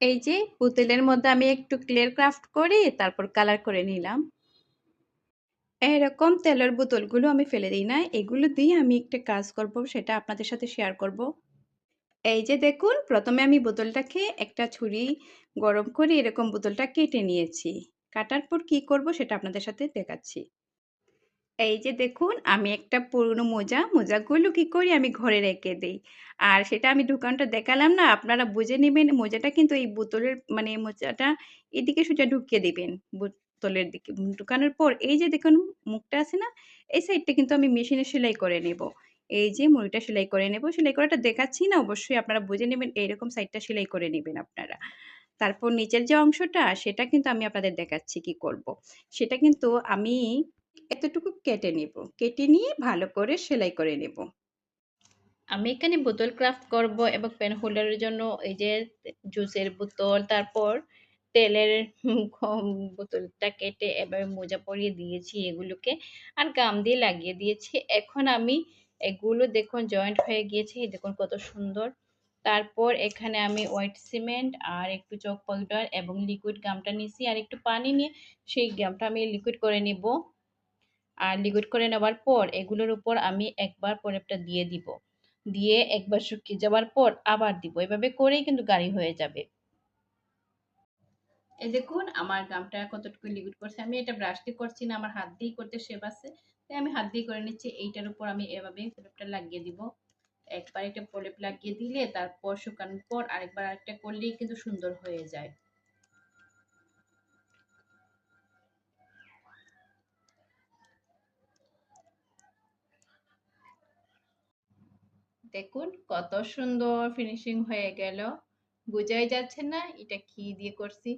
এই যে পুতুলের মধ্যে আমি একটু ক্লিয়ার ক্রাফট করে তারপর কালার করে নিলাম। এরকম তেলের বোতলগুলো আমি ফেলে দিই না। এগুলো দিয়ে আমি একটা কাজ করব, সেটা আপনাদের সাথে শেয়ার করব। এই যে দেখুন, প্রথমে আমি বোতলটাকে একটা ছুরি গরম করে এরকম বোতলটা কেটে নিয়েছি। কাটার পর কি করব সেটা আপনাদের সাথে দেখাচ্ছি। এই যে দেখুন, আমি একটা পুরনো মোজা, মোজাগুলো কি করি আমি ঘরে রেখে দিই। আর সেটা আমি দোকানটা দেখালাম না, আপনারা বুঝে নেবেন মোজাটা কিন্তু এই বোতলের মানে মোজাটা এদিকে সোজা ঢুকিয়ে দিবেন বোতলের দিকে। ঢুকানোর পর এই যে দেখুন মুখটা আছে না, এই সাইডটা কিন্তু আমি মেশিনে সেলাই করে নেব। এই যে মুড়িটা সেলাই করে নেব। সেলাই করাটা দেখাচ্ছি না, অবশ্যই আপনারা বুঝে নেবেন এইরকম সাইডটা সেলাই করে নেবেন আপনারা। তারপর নিচের যে অংশটা, সেটা কিন্তু আমি আপনাদের দেখাচ্ছি কি করব। সেটা কিন্তু আমি এতটুকু কেটে নেব। কেটে নিয়ে ভালো করে সেলাই করে নেব। আমি এখানে বোতল ক্রাফট করব এবং পেন হোল্ডারের জন্য এই যে জুসের বোতল, তারপর তেলের বোতলটা কেটে এবার মোজা পরিয়ে দিয়েছি এগুলোকে আর গাম দিয়ে লাগিয়ে দিয়েছি। এখন আমি এগুলো দেখুন জয়েন্ট হয়ে গিয়েছে দেখুন কত সুন্দর। তারপর এখানে আমি হোয়াইট সিমেন্ট আর একটু চক পাউডার এবং লিকুইড গামটা নিয়েছি আর একটু পানি নিয়ে সেই গামটা আমি লিকুইড করে নিব। আর লিকুইড করে নেওয়ার পর এগুলোর উপর আমি একবার পরেরটা দিয়ে দিব। দিয়ে একবার শুকিয়ে যাওয়ার পর আবার দিব। এভাবে করেই কিন্তু গাড়ি হয়ে যাবে। এই দেখুন, আমার গামটা কতটুকু লিকুইড করছে। আমি এটা ব্রাশ দিয়ে করছি না, আমার হাত দিয়েই করতে শেপ আছে। তাই আমি হাত দিয়ে করে নিচ্ছি। এইটার উপর আমি এভাবে প্রলেপটা লাগিয়ে দিব। একবার একটা প্রলেপ লাগিয়ে দিলে তারপর শুকানোর পর আরেকবার আরেকটা করলেই কিন্তু সুন্দর হয়ে যায়। দেখুন কত সুন্দর ফিনিশিং হয়ে গেল। বোঝাই যাচ্ছে না এটা কি দিয়ে করছি?